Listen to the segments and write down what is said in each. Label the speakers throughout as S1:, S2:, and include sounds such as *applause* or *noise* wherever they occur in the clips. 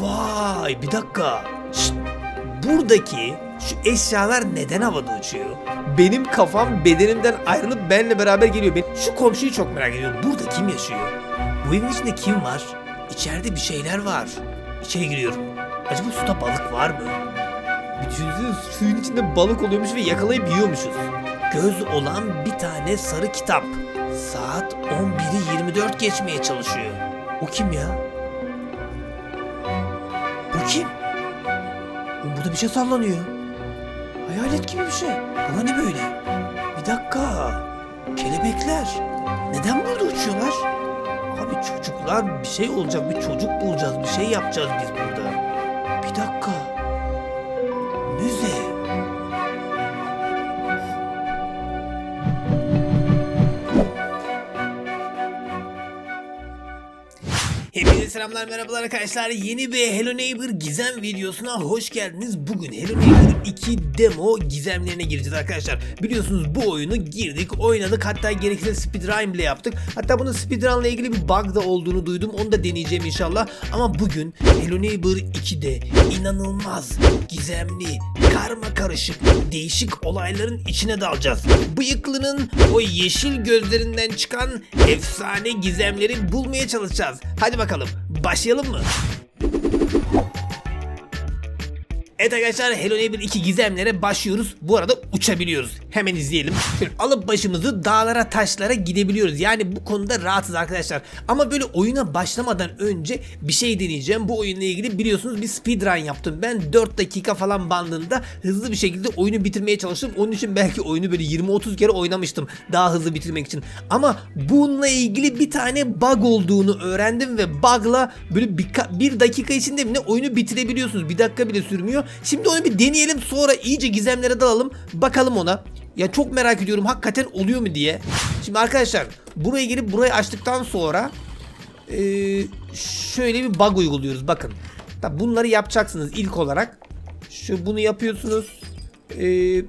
S1: Vay bir dakika. Şşt, buradaki şu eşyalar neden havada uçuyor? Benim kafam bedenimden ayrılıp benimle beraber geliyor. Ben şu komşuyu çok merak ediyorum. Burada kim yaşıyor? Bu evin içinde kim var? İçeride bir şeyler var. İçeri giriyorum. Acaba suda balık var mı? Bir düşünsene suyun içinde balık oluyormuş ve yakalayıp yiyormuşuz. Göz olan bir tane sarı kitap. Saat 11'i 24 geçmeye çalışıyor. O kim ya? Burada bir şey sallanıyor. Hayalet gibi bir şey. Buna ne böyle? Bir dakika. Kelebekler. Neden burada uçuyorlar? Abi çocuklar bir şey olacak. Bir çocuk bulacağız. Bir şey yapacağız biz burada. Bir dakika. Selamlar merhabalar arkadaşlar. Yeni bir Hello Neighbor gizem videosuna hoş geldiniz. Bugün Hello Neighbor 2 demo gizemlerine gireceğiz arkadaşlar. Biliyorsunuz bu oyunu girdik, oynadık. Hatta gerekirse speedrun bile yaptık. Hatta bunun speedrun ile ilgili bir bug da olduğunu duydum. Onu da deneyeceğim inşallah. Ama bugün Hello Neighbor 2'de inanılmaz, gizemli, karma karışık, değişik olayların içine dalacağız. Bıyıklının o yeşil gözlerinden çıkan efsane gizemleri bulmaya çalışacağız. Hadi bakalım başlayalım mı? Evet arkadaşlar Hello Neighbor 2 gizemlere başlıyoruz. Bu arada uçabiliyoruz. Hemen izleyelim. Alıp başımızı dağlara taşlara gidebiliyoruz. Yani bu konuda rahatız arkadaşlar. Ama böyle oyuna başlamadan önce bir şey deneyeceğim. Bu oyunla ilgili biliyorsunuz bir speedrun yaptım. Ben 4 dakika falan bandında hızlı bir şekilde oyunu bitirmeye çalıştım. Onun için belki oyunu böyle 20-30 kere oynamıştım. Daha hızlı bitirmek için. Ama bununla ilgili bir tane bug olduğunu öğrendim ve bug'la böyle bir, bir dakika içinde mi ne oyunu bitirebiliyorsunuz. Bir dakika bile sürmüyor. Şimdi onu bir deneyelim sonra iyice gizemlere dalalım. Bakalım ona. Ya çok merak ediyorum hakikaten oluyor mu diye. Şimdi arkadaşlar buraya gelip burayı açtıktan sonra eee, şöyle bir bug uyguluyoruz bakın. Tabi bunları yapacaksınız ilk olarak. Şu bunu yapıyorsunuz. Eee,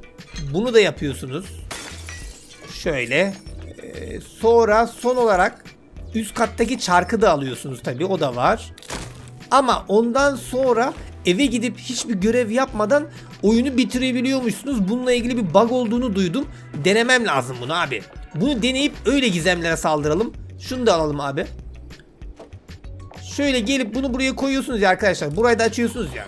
S1: bunu da yapıyorsunuz. Şöyle. Eee, sonra son olarak üst kattaki çarkı da alıyorsunuz tabi o da var. Ama ondan sonra eve gidip hiçbir görev yapmadan oyunu bitirebiliyormuşsunuz. Bununla ilgili bir bug olduğunu duydum. Denemem lazım bunu abi. Bunu deneyip öyle gizemlere saldıralım. Şunu da alalım abi. Şöyle gelip bunu buraya koyuyorsunuz ya arkadaşlar. Burayı da açıyorsunuz ya.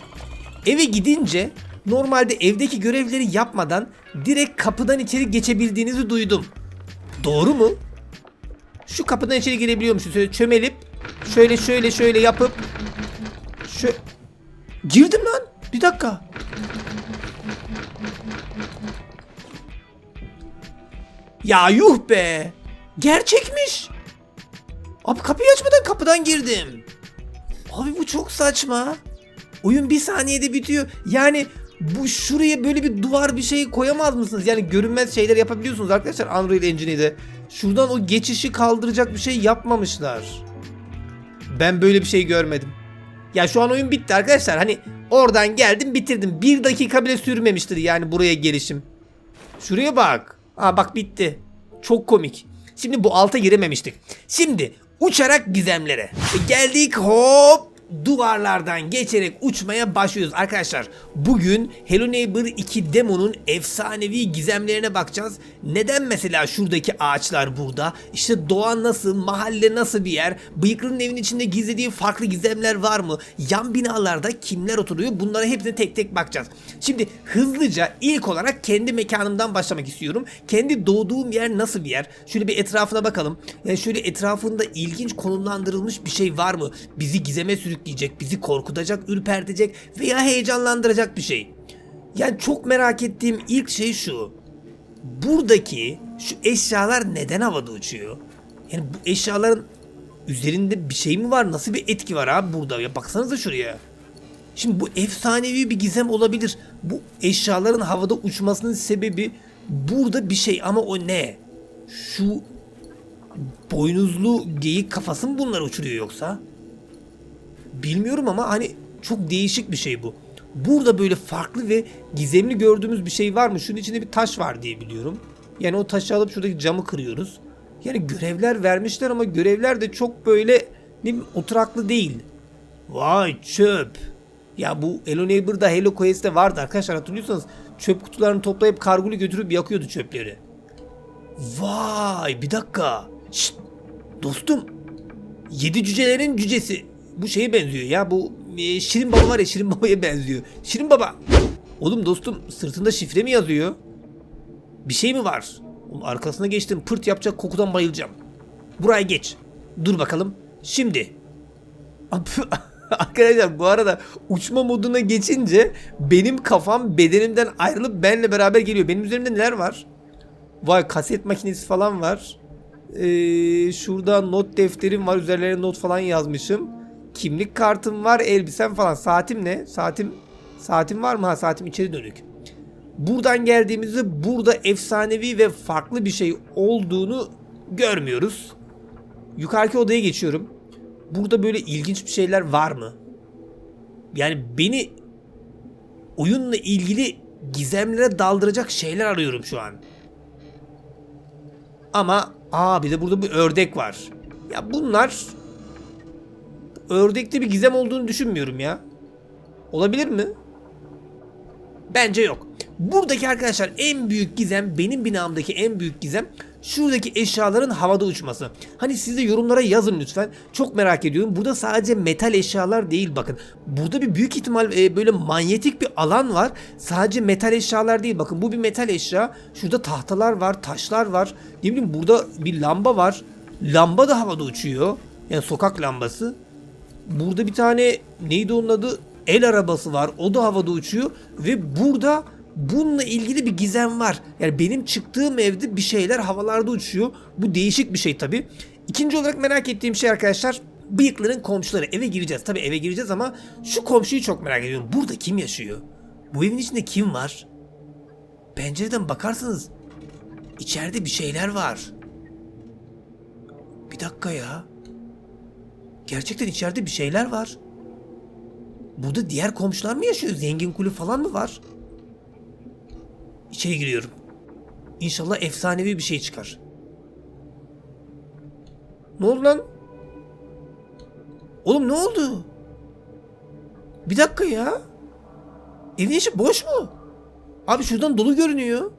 S1: Eve gidince normalde evdeki görevleri yapmadan direkt kapıdan içeri geçebildiğinizi duydum. Doğru mu? Şu kapıdan içeri girebiliyormuşuz. Şöyle çömelip şöyle şöyle şöyle yapıp şu girdim lan. Bir dakika. Ya yuh be. Gerçekmiş. Abi kapıyı açmadan kapıdan girdim. Abi bu çok saçma. Oyun bir saniyede bitiyor. Yani bu şuraya böyle bir duvar bir şey koyamaz mısınız? Yani görünmez şeyler yapabiliyorsunuz arkadaşlar Unreal Engine'de. Şuradan o geçişi kaldıracak bir şey yapmamışlar. Ben böyle bir şey görmedim. Ya şu an oyun bitti arkadaşlar. Hani oradan geldim bitirdim. Bir dakika bile sürmemiştir yani buraya gelişim. Şuraya bak. Aa bak bitti. Çok komik. Şimdi bu alta girememiştik. Şimdi uçarak gizemlere. E, geldik hop duvarlardan geçerek uçmaya başlıyoruz arkadaşlar. Bugün Hello Neighbor 2 demonun efsanevi gizemlerine bakacağız. Neden mesela şuradaki ağaçlar burada? İşte doğa nasıl, mahalle nasıl bir yer? Bıyıklının evin içinde gizlediği farklı gizemler var mı? Yan binalarda kimler oturuyor? Bunlara hepsine tek tek bakacağız. Şimdi hızlıca ilk olarak kendi mekanımdan başlamak istiyorum. Kendi doğduğum yer nasıl bir yer? Şöyle bir etrafına bakalım. Yani şöyle etrafında ilginç konumlandırılmış bir şey var mı? Bizi gizeme sürükleyecek, bizi korkutacak, ürpertecek veya heyecanlandıracak bir şey. Yani çok merak ettiğim ilk şey şu. Buradaki şu eşyalar neden havada uçuyor? Yani bu eşyaların üzerinde bir şey mi var? Nasıl bir etki var abi burada? Ya baksanıza şuraya. Şimdi bu efsanevi bir gizem olabilir. Bu eşyaların havada uçmasının sebebi burada bir şey ama o ne? Şu boynuzlu geyik kafası mı bunları uçuruyor yoksa? Bilmiyorum ama hani çok değişik bir şey bu. Burada böyle farklı ve gizemli gördüğümüz bir şey var mı? Şunun içinde bir taş var diye biliyorum. Yani o taşı alıp şuradaki camı kırıyoruz. Yani görevler vermişler ama görevler de çok böyle ne bileyim, oturaklı değil. Vay çöp. Ya bu Hello Neighbor'da Hello Quest'te vardı arkadaşlar hatırlıyorsanız çöp kutularını toplayıp kargolu götürüp yakıyordu çöpleri. Vay bir dakika. Şşt, dostum. Yedi cücelerin cücesi. Bu şeye benziyor ya bu e, Şirin Baba var ya Şirin Baba'ya benziyor. Şirin Baba. Oğlum dostum sırtında şifre mi yazıyor? Bir şey mi var? Oğlum arkasına geçtim pırt yapacak kokudan bayılacağım. Buraya geç. Dur bakalım. Şimdi. *laughs* Arkadaşlar bu arada uçma moduna geçince benim kafam bedenimden ayrılıp benle beraber geliyor. Benim üzerimde neler var? Vay kaset makinesi falan var. Ee, şurada not defterim var. Üzerlerine not falan yazmışım. Kimlik kartım var. Elbisem falan. Saatim ne? Saatim saatim var mı? Ha saatim içeri dönük. Buradan geldiğimizde burada efsanevi ve farklı bir şey olduğunu görmüyoruz. Yukarıki odaya geçiyorum. Burada böyle ilginç bir şeyler var mı? Yani beni oyunla ilgili gizemlere daldıracak şeyler arıyorum şu an. Ama aa bir de burada bir ördek var. Ya bunlar ördekte bir gizem olduğunu düşünmüyorum ya. Olabilir mi? Bence yok. Buradaki arkadaşlar en büyük gizem benim binamdaki en büyük gizem şuradaki eşyaların havada uçması. Hani siz de yorumlara yazın lütfen. Çok merak ediyorum. Burada sadece metal eşyalar değil bakın. Burada bir büyük ihtimal e, böyle manyetik bir alan var. Sadece metal eşyalar değil bakın. Bu bir metal eşya. Şurada tahtalar var, taşlar var. Ne bileyim burada bir lamba var. Lamba da havada uçuyor. Yani sokak lambası. Burada bir tane neydi onun adı? El arabası var. O da havada uçuyor ve burada bununla ilgili bir gizem var. Yani benim çıktığım evde bir şeyler havalarda uçuyor. Bu değişik bir şey tabi. İkinci olarak merak ettiğim şey arkadaşlar bıyıkların komşuları. Eve gireceğiz. Tabi eve gireceğiz ama şu komşuyu çok merak ediyorum. Burada kim yaşıyor? Bu evin içinde kim var? Pencereden bakarsanız içeride bir şeyler var. Bir dakika ya. Gerçekten içeride bir şeyler var. Burada diğer komşular mı yaşıyor? Zengin kulü falan mı var? İçeri giriyorum. İnşallah efsanevi bir şey çıkar. Ne oldu lan? Oğlum ne oldu? Bir dakika ya. Evin içi boş mu? Abi şuradan dolu görünüyor.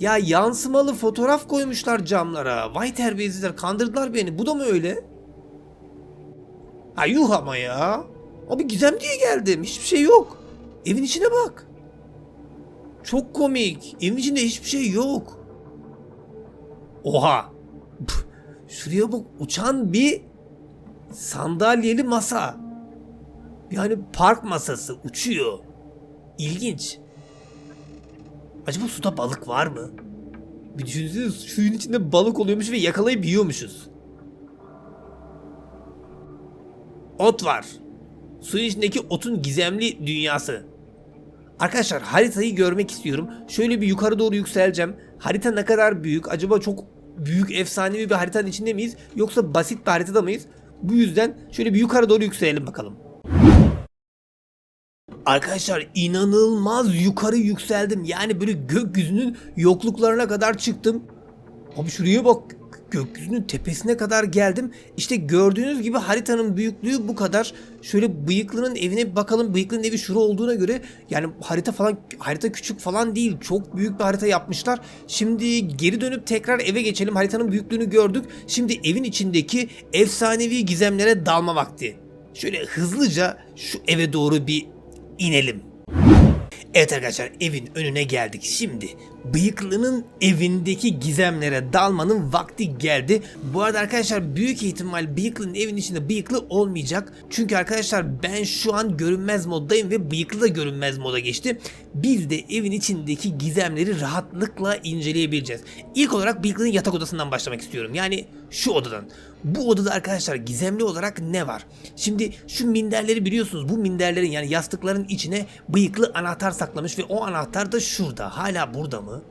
S1: Ya yansımalı fotoğraf koymuşlar camlara. Vay terbiyesizler kandırdılar beni. Bu da mı öyle? Ha yuh ama ya. Abi gizem diye geldim. Hiçbir şey yok. Evin içine bak. Çok komik. Evin içinde hiçbir şey yok. Oha. Püh, Şuraya bak uçan bir sandalyeli masa. Yani park masası uçuyor. İlginç. Acaba suda balık var mı? Bir düşünsene suyun içinde balık oluyormuş ve yakalayıp yiyormuşuz. Ot var. Suyun içindeki otun gizemli dünyası. Arkadaşlar haritayı görmek istiyorum. Şöyle bir yukarı doğru yükseleceğim. Harita ne kadar büyük? Acaba çok büyük efsanevi bir haritanın içinde miyiz? Yoksa basit bir haritada mıyız? Bu yüzden şöyle bir yukarı doğru yükselelim bakalım. Arkadaşlar inanılmaz yukarı yükseldim. Yani böyle gökyüzünün yokluklarına kadar çıktım. Abi şuraya bak. Gökyüzünün tepesine kadar geldim. İşte gördüğünüz gibi haritanın büyüklüğü bu kadar. Şöyle bıyıklının evine bir bakalım. Bıyıklının evi şura olduğuna göre yani harita falan harita küçük falan değil. Çok büyük bir harita yapmışlar. Şimdi geri dönüp tekrar eve geçelim. Haritanın büyüklüğünü gördük. Şimdi evin içindeki efsanevi gizemlere dalma vakti. Şöyle hızlıca şu eve doğru bir inelim. Evet arkadaşlar evin önüne geldik. Şimdi bıyıklının evindeki gizemlere dalmanın vakti geldi. Bu arada arkadaşlar büyük ihtimal bıyıklının evin içinde bıyıklı olmayacak. Çünkü arkadaşlar ben şu an görünmez moddayım ve bıyıklı da görünmez moda geçti. Biz de evin içindeki gizemleri rahatlıkla inceleyebileceğiz. İlk olarak bıyıklının yatak odasından başlamak istiyorum. Yani şu odadan. Bu odada arkadaşlar gizemli olarak ne var? Şimdi şu minderleri biliyorsunuz. Bu minderlerin yani yastıkların içine bıyıklı anahtar saklamış ve o anahtar da şurada. Hala burada mı?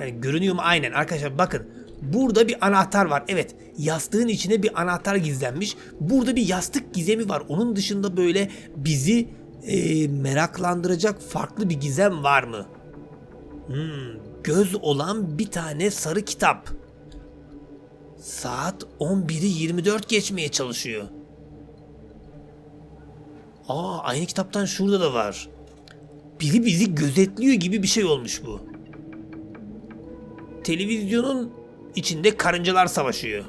S1: Yani görünüyor mu? Aynen arkadaşlar bakın. Burada bir anahtar var. Evet yastığın içine bir anahtar gizlenmiş. Burada bir yastık gizemi var. Onun dışında böyle bizi e, meraklandıracak farklı bir gizem var mı? Hmm, göz olan bir tane sarı kitap. Saat 11'i 24 geçmeye çalışıyor. Aa aynı kitaptan şurada da var. Biri bizi gözetliyor gibi bir şey olmuş bu. Televizyonun içinde karıncalar savaşıyor.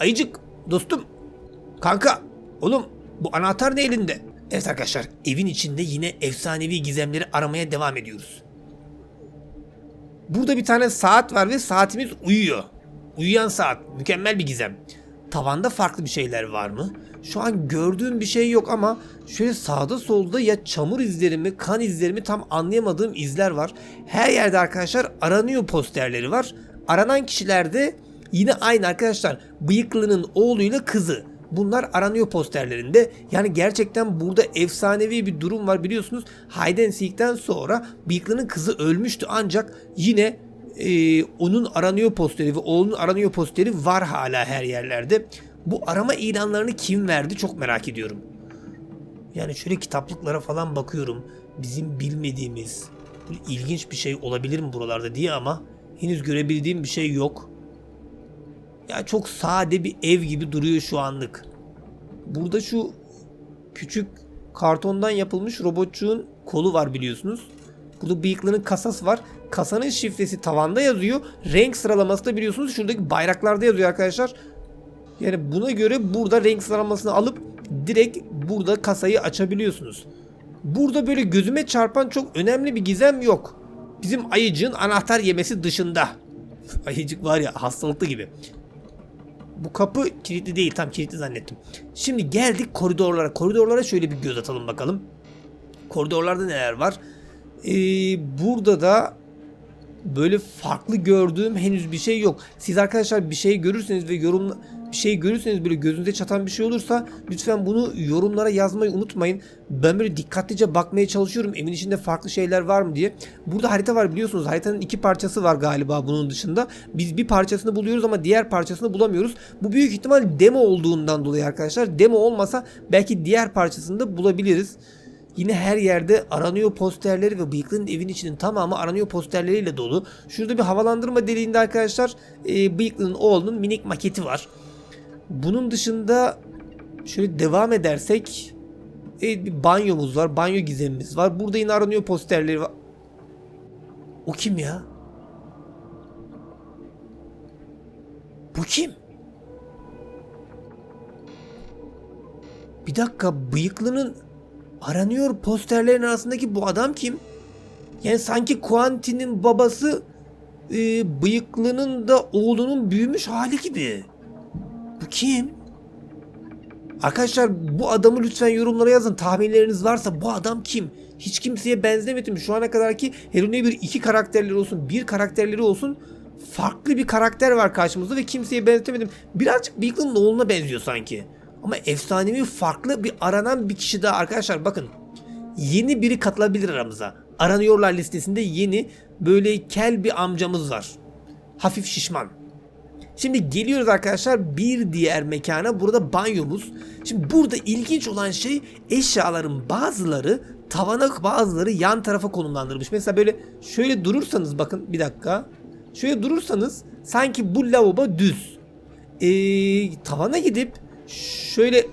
S1: Ayıcık dostum. Kanka oğlum bu anahtar ne elinde? Evet arkadaşlar evin içinde yine efsanevi gizemleri aramaya devam ediyoruz. Burada bir tane saat var ve saatimiz uyuyor. Uyuyan saat. Mükemmel bir gizem. Tavanda farklı bir şeyler var mı? Şu an gördüğüm bir şey yok ama şöyle sağda solda ya çamur izleri mi, kan izleri mi tam anlayamadığım izler var. Her yerde arkadaşlar aranıyor posterleri var. Aranan kişilerde yine aynı arkadaşlar. Bıyıklı'nın oğluyla kızı. Bunlar aranıyor posterlerinde. Yani gerçekten burada efsanevi bir durum var biliyorsunuz. And Seek'ten sonra Bıyıklı'nın kızı ölmüştü ancak yine e, onun aranıyor posteri ve oğlunun aranıyor posteri var hala her yerlerde. Bu arama ilanlarını kim verdi çok merak ediyorum. Yani şöyle kitaplıklara falan bakıyorum. Bizim bilmediğimiz ilginç bir şey olabilir mi buralarda diye ama henüz görebildiğim bir şey yok. Ya çok sade bir ev gibi duruyor şu anlık. Burada şu küçük kartondan yapılmış robotçuğun kolu var biliyorsunuz. Burada bıyıklının kasası var. Kasanın şifresi tavanda yazıyor. Renk sıralaması da biliyorsunuz şuradaki bayraklarda yazıyor arkadaşlar. Yani buna göre burada renk sıralamasını alıp direkt burada kasayı açabiliyorsunuz. Burada böyle gözüme çarpan çok önemli bir gizem yok. Bizim ayıcığın anahtar yemesi dışında. *laughs* Ayıcık var ya hastalıklı gibi. Bu kapı kilitli değil. Tam kilitli zannettim. Şimdi geldik koridorlara. Koridorlara şöyle bir göz atalım bakalım. Koridorlarda neler var? Ee, burada da böyle farklı gördüğüm henüz bir şey yok. Siz arkadaşlar bir şey görürseniz ve yorum bir şey görürseniz böyle gözünüze çatan bir şey olursa lütfen bunu yorumlara yazmayı unutmayın. Ben böyle dikkatlice bakmaya çalışıyorum evin içinde farklı şeyler var mı diye. Burada harita var biliyorsunuz. Haritanın iki parçası var galiba bunun dışında. Biz bir parçasını buluyoruz ama diğer parçasını bulamıyoruz. Bu büyük ihtimal demo olduğundan dolayı arkadaşlar. Demo olmasa belki diğer parçasını da bulabiliriz. Yine her yerde aranıyor posterleri ve bıyıklının evin içinin tamamı aranıyor posterleriyle dolu. Şurada bir havalandırma deliğinde arkadaşlar e, bıyıklının oğlunun minik maketi var. Bunun dışında şöyle devam edersek evet, bir banyomuz var. Banyo gizemimiz var. Burada yine aranıyor posterleri var. O kim ya? Bu kim? Bir dakika bıyıklının aranıyor posterlerin arasındaki bu adam kim? Yani sanki Quentin'in babası e, bıyıklının da oğlunun büyümüş hali gibi. Bu kim? Arkadaşlar bu adamı lütfen yorumlara yazın. Tahminleriniz varsa bu adam kim? Hiç kimseye benzemedim. Şu ana kadarki Hello Neighbor iki karakterleri olsun, bir karakterleri olsun. Farklı bir karakter var karşımızda ve kimseye benzetemedim. Birazcık Bıyıklı'nın oğluna benziyor sanki. Ama efsanevi farklı bir aranan bir kişi daha arkadaşlar bakın. Yeni biri katılabilir aramıza. Aranıyorlar listesinde yeni böyle kel bir amcamız var. Hafif şişman. Şimdi geliyoruz arkadaşlar bir diğer mekana. Burada banyomuz. Şimdi burada ilginç olan şey eşyaların bazıları tavana bazıları yan tarafa konumlandırılmış. Mesela böyle şöyle durursanız bakın bir dakika. Şöyle durursanız sanki bu lavabo düz. Ee, tavana gidip şöyle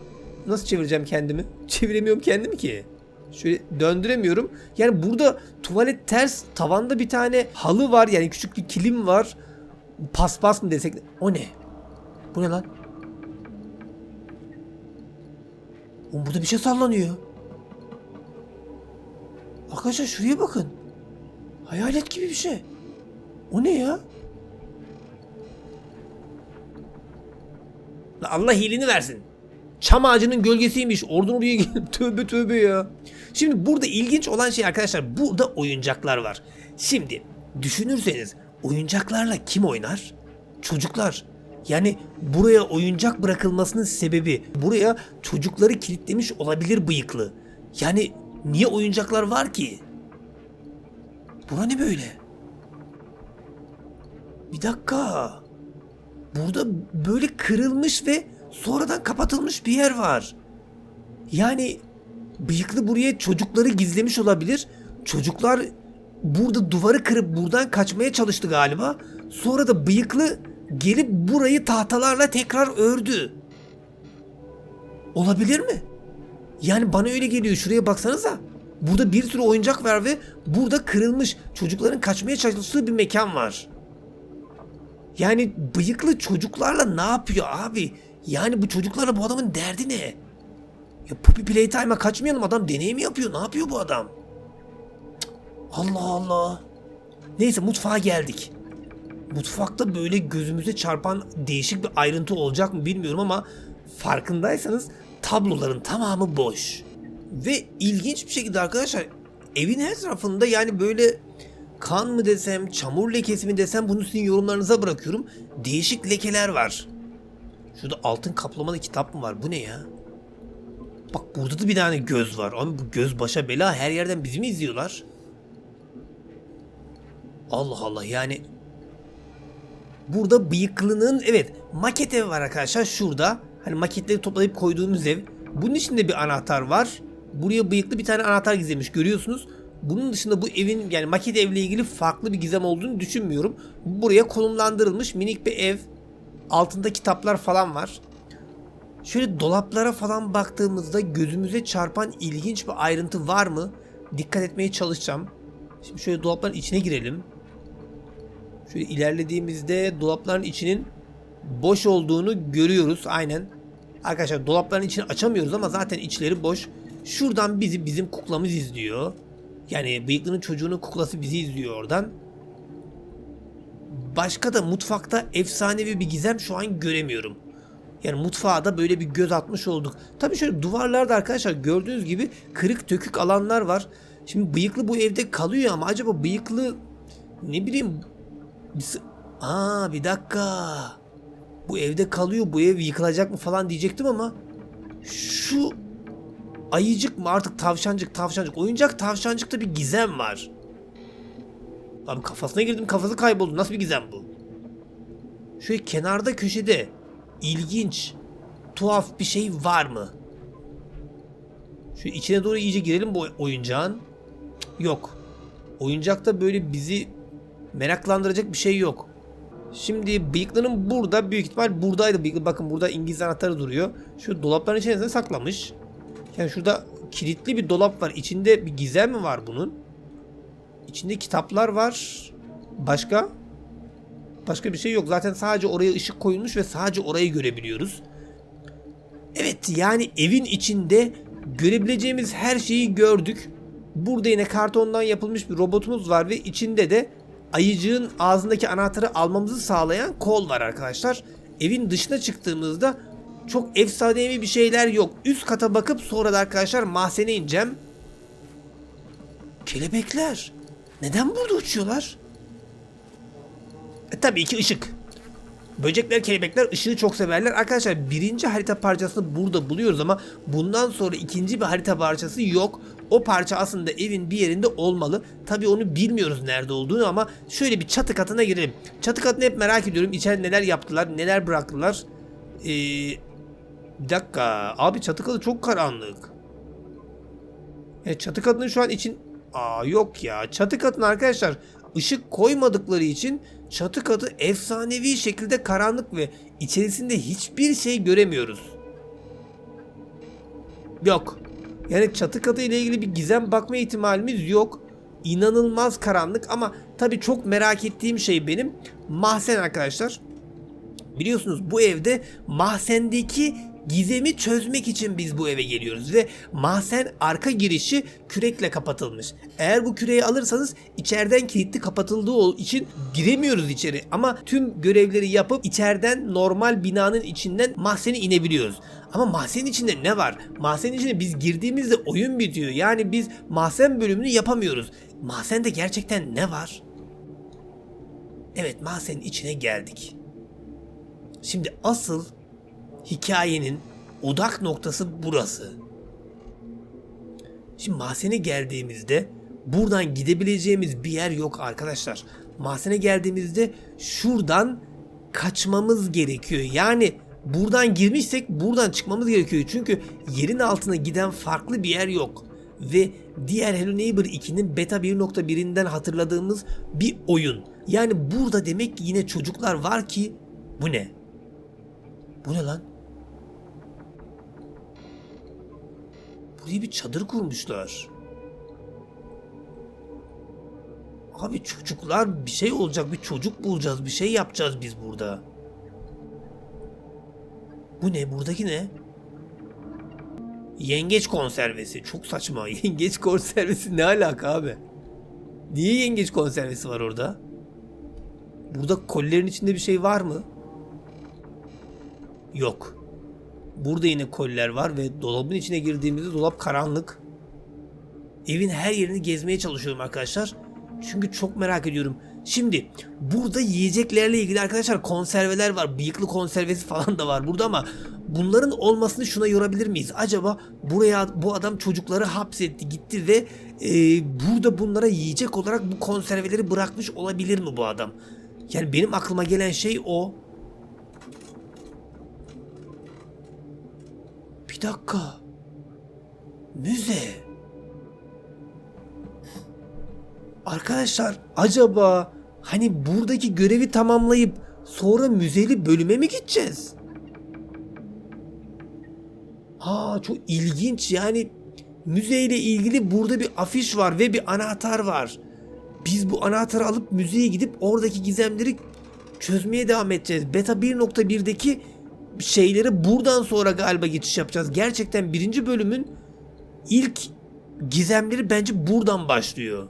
S1: nasıl çevireceğim kendimi? *laughs* Çeviremiyorum kendimi ki. Şöyle döndüremiyorum. Yani burada tuvalet ters. Tavanda bir tane halı var. Yani küçük bir kilim var. Paspas mı desek? O ne? Bu ne lan? Oğlum burada bir şey sallanıyor. Arkadaşlar şuraya bakın. Hayalet gibi bir şey. O ne ya? Allah iyiliğini versin. Çam ağacının gölgesiymiş. Oradan oraya gel- *laughs* tövbe tövbe ya. Şimdi burada ilginç olan şey arkadaşlar burada oyuncaklar var. Şimdi düşünürseniz oyuncaklarla kim oynar? Çocuklar. Yani buraya oyuncak bırakılmasının sebebi buraya çocukları kilitlemiş olabilir bıyıklı. Yani niye oyuncaklar var ki? Bura ne böyle? Bir dakika. Burada böyle kırılmış ve sonradan kapatılmış bir yer var. Yani bıyıklı buraya çocukları gizlemiş olabilir. Çocuklar burada duvarı kırıp buradan kaçmaya çalıştı galiba. Sonra da bıyıklı gelip burayı tahtalarla tekrar ördü. Olabilir mi? Yani bana öyle geliyor. Şuraya baksanıza. Burada bir sürü oyuncak var ve burada kırılmış çocukların kaçmaya çalıştığı bir mekan var. Yani bıyıklı çocuklarla ne yapıyor abi? Yani bu çocuklarla bu adamın derdi ne? Ya Puppy Playtime'a kaçmayalım adam deney mi yapıyor? Ne yapıyor bu adam? Cık, Allah Allah. Neyse mutfağa geldik. Mutfakta böyle gözümüze çarpan değişik bir ayrıntı olacak mı bilmiyorum ama farkındaysanız tabloların tamamı boş. Ve ilginç bir şekilde arkadaşlar evin her tarafında yani böyle kan mı desem, çamur lekesi mi desem bunu sizin yorumlarınıza bırakıyorum. Değişik lekeler var. Şurada altın kaplamalı kitap mı var? Bu ne ya? Bak burada da bir tane göz var. Abi bu göz başa bela her yerden bizi mi izliyorlar? Allah Allah yani Burada bıyıklının evet maket ev var arkadaşlar şurada. Hani maketleri toplayıp koyduğumuz ev. Bunun içinde bir anahtar var. Buraya bıyıklı bir tane anahtar gizlemiş görüyorsunuz. Bunun dışında bu evin yani maket evle ilgili farklı bir gizem olduğunu düşünmüyorum. Buraya konumlandırılmış minik bir ev. Altında kitaplar falan var. Şöyle dolaplara falan baktığımızda gözümüze çarpan ilginç bir ayrıntı var mı? Dikkat etmeye çalışacağım. Şimdi şöyle dolapların içine girelim. Şöyle ilerlediğimizde dolapların içinin boş olduğunu görüyoruz aynen. Arkadaşlar dolapların içini açamıyoruz ama zaten içleri boş. Şuradan bizi bizim kuklamız izliyor. Yani bıyıklının çocuğunun kuklası bizi izliyor oradan. Başka da mutfakta efsanevi bir gizem şu an göremiyorum. Yani mutfağa da böyle bir göz atmış olduk. Tabii şöyle duvarlarda arkadaşlar gördüğünüz gibi kırık dökük alanlar var. Şimdi bıyıklı bu evde kalıyor ama acaba bıyıklı ne bileyim Aa bir dakika. Bu evde kalıyor bu ev yıkılacak mı falan diyecektim ama şu ayıcık mı artık tavşancık tavşancık oyuncak tavşancıkta bir gizem var. Abi kafasına girdim kafası kayboldu nasıl bir gizem bu? Şöyle kenarda köşede ilginç tuhaf bir şey var mı? Şu içine doğru iyice girelim bu oyuncağın. Yok. Oyuncakta böyle bizi meraklandıracak bir şey yok. Şimdi bıyıklının burada büyük ihtimal buradaydı bıyıklı. Bakın burada İngiliz anahtarı duruyor. Şu dolapların içerisinde saklamış. Yani şurada kilitli bir dolap var. İçinde bir gizem mi var bunun? İçinde kitaplar var. Başka? Başka bir şey yok. Zaten sadece oraya ışık koyulmuş ve sadece orayı görebiliyoruz. Evet yani evin içinde görebileceğimiz her şeyi gördük. Burada yine kartondan yapılmış bir robotumuz var ve içinde de ayıcığın ağzındaki anahtarı almamızı sağlayan kol var arkadaşlar. Evin dışına çıktığımızda çok efsanevi bir şeyler yok. Üst kata bakıp sonra da arkadaşlar mahzene ineceğim. Kelebekler. Neden burada uçuyorlar? E, tabii ki ışık. Böcekler, kelebekler ışığı çok severler. Arkadaşlar birinci harita parçasını burada buluyoruz ama bundan sonra ikinci bir harita parçası yok. O parça aslında evin bir yerinde olmalı. Tabi onu bilmiyoruz nerede olduğunu ama şöyle bir çatı katına girelim. Çatı katını hep merak ediyorum. İçeride neler yaptılar, neler bıraktılar. Ee, bir dakika. Abi çatı katı çok karanlık. Evet çatı katının şu an için... Aa yok ya. Çatı katına arkadaşlar ışık koymadıkları için çatı katı efsanevi şekilde karanlık ve içerisinde hiçbir şey göremiyoruz. Yok. Yani çatı katı ile ilgili bir gizem bakma ihtimalimiz yok. İnanılmaz karanlık ama tabii çok merak ettiğim şey benim mahzen arkadaşlar. Biliyorsunuz bu evde mahzendeki gizemi çözmek için biz bu eve geliyoruz ve mahzen arka girişi kürekle kapatılmış. Eğer bu küreği alırsanız içeriden kilitli kapatıldığı için giremiyoruz içeri ama tüm görevleri yapıp içeriden normal binanın içinden mahzene inebiliyoruz. Ama mahzenin içinde ne var? Mahzenin içinde biz girdiğimizde oyun bitiyor. Yani biz mahzen bölümünü yapamıyoruz. Mahzende gerçekten ne var? Evet mahzenin içine geldik. Şimdi asıl hikayenin odak noktası burası. Şimdi mahzene geldiğimizde buradan gidebileceğimiz bir yer yok arkadaşlar. Mahzene geldiğimizde şuradan kaçmamız gerekiyor. Yani buradan girmişsek buradan çıkmamız gerekiyor. Çünkü yerin altına giden farklı bir yer yok. Ve diğer Hello Neighbor 2'nin beta 1.1'inden hatırladığımız bir oyun. Yani burada demek ki yine çocuklar var ki Bu ne? Bu ne lan? Buraya bir çadır kurmuşlar. Abi çocuklar bir şey olacak. Bir çocuk bulacağız. Bir şey yapacağız biz burada. Bu ne? Buradaki ne? Yengeç konservesi. Çok saçma. *laughs* Yengeç konservesi ne alaka abi? Niye yengeç konservesi var orada? Burada kolilerin içinde bir şey var mı? Yok. Burada yine koliler var ve dolabın içine girdiğimizde dolap karanlık. Evin her yerini gezmeye çalışıyorum arkadaşlar. Çünkü çok merak ediyorum. Şimdi burada yiyeceklerle ilgili arkadaşlar konserveler var. Bıyıklı konservesi falan da var burada ama bunların olmasını şuna yorabilir miyiz? Acaba buraya bu adam çocukları hapsetti gitti ve e, burada bunlara yiyecek olarak bu konserveleri bırakmış olabilir mi bu adam? Yani benim aklıma gelen şey o. Bir dakika. Müze. Arkadaşlar acaba hani buradaki görevi tamamlayıp sonra müzeli bölüme mi gideceğiz? Aa çok ilginç yani müzeyle ilgili burada bir afiş var ve bir anahtar var. Biz bu anahtarı alıp müzeye gidip oradaki gizemleri çözmeye devam edeceğiz. Beta 1.1'deki şeyleri buradan sonra galiba geçiş yapacağız. Gerçekten birinci bölümün ilk gizemleri bence buradan başlıyor.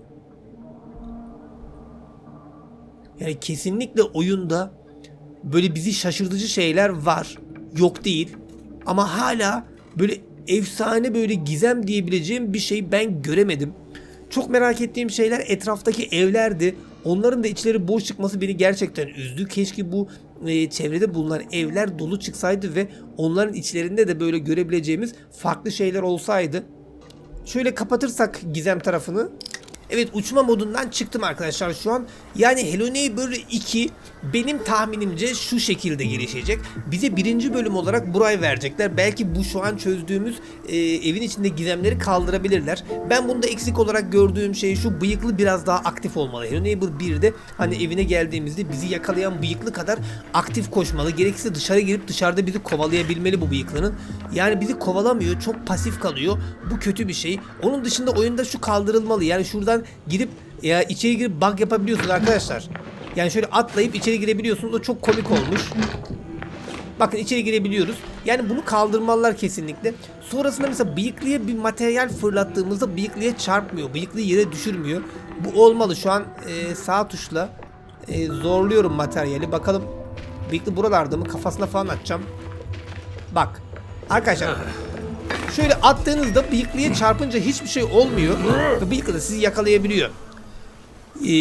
S1: Yani kesinlikle oyunda böyle bizi şaşırtıcı şeyler var. Yok değil. Ama hala böyle efsane böyle gizem diyebileceğim bir şey ben göremedim. Çok merak ettiğim şeyler etraftaki evlerdi. Onların da içleri boş çıkması beni gerçekten üzdü. Keşke bu e, çevrede bulunan evler dolu çıksaydı ve onların içlerinde de böyle görebileceğimiz farklı şeyler olsaydı. Şöyle kapatırsak gizem tarafını. Evet uçma modundan çıktım arkadaşlar şu an. Yani Hello Neighbor 2 benim tahminimce şu şekilde gelişecek. Bize birinci bölüm olarak burayı verecekler. Belki bu şu an çözdüğümüz e, evin içinde gizemleri kaldırabilirler. Ben bunda eksik olarak gördüğüm şey şu bıyıklı biraz daha aktif olmalı. Hello Neighbor 1'de hani evine geldiğimizde bizi yakalayan bıyıklı kadar aktif koşmalı. Gerekirse dışarı girip dışarıda bizi kovalayabilmeli bu bıyıklının. Yani bizi kovalamıyor. Çok pasif kalıyor. Bu kötü bir şey. Onun dışında oyunda şu kaldırılmalı. Yani şuradan gidip ya içeri girip bug yapabiliyorsunuz arkadaşlar. Yani şöyle atlayıp içeri girebiliyorsunuz. O çok komik olmuş. Bakın içeri girebiliyoruz. Yani bunu kaldırmalılar kesinlikle. Sonrasında mesela bıyıklıya bir materyal fırlattığımızda bıyıklıya çarpmıyor. Bıyıklıyı yere düşürmüyor. Bu olmalı. Şu an e, sağ tuşla e, zorluyorum materyali. Bakalım bıyıklı buralarda mı? Kafasına falan atacağım. Bak. Arkadaşlar şöyle attığınızda bıyıklıya çarpınca hiçbir şey olmuyor. Bıyıklı da sizi yakalayabiliyor. Ee,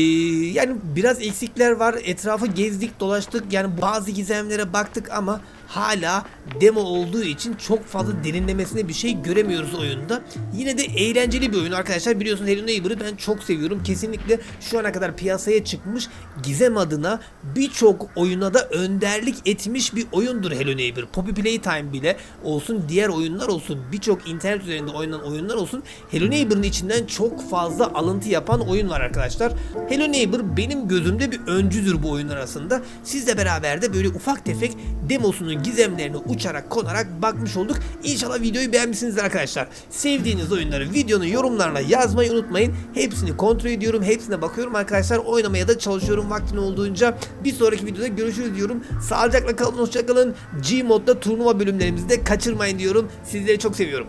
S1: yani biraz eksikler var. Etrafı gezdik, dolaştık. Yani bazı gizemlere baktık ama hala demo olduğu için çok fazla derinlemesine bir şey göremiyoruz oyunda. Yine de eğlenceli bir oyun arkadaşlar. Biliyorsunuz Hello Neighbor'ı ben çok seviyorum. Kesinlikle şu ana kadar piyasaya çıkmış gizem adına birçok oyuna da önderlik etmiş bir oyundur Hello Neighbor. Poppy Playtime bile olsun, diğer oyunlar olsun, birçok internet üzerinde oynanan oyunlar olsun. Hello Neighbor'ın içinden çok fazla alıntı yapan oyun var arkadaşlar. Hello Neighbor benim gözümde bir öncüdür bu oyun arasında. Sizle beraber de böyle ufak tefek demosunun gizemlerine uçarak konarak bakmış olduk. İnşallah videoyu beğenmişsinizdir arkadaşlar. Sevdiğiniz oyunları videonun yorumlarına yazmayı unutmayın. Hepsini kontrol ediyorum. Hepsine bakıyorum arkadaşlar. Oynamaya da çalışıyorum vaktin olduğunca. Bir sonraki videoda görüşürüz diyorum. Sağlıcakla kalın, hoşçakalın. Gmod'da turnuva bölümlerimizi de kaçırmayın diyorum. Sizleri çok seviyorum.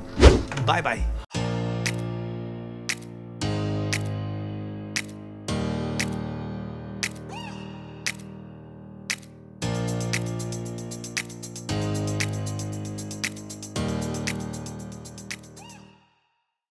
S1: Bay bay.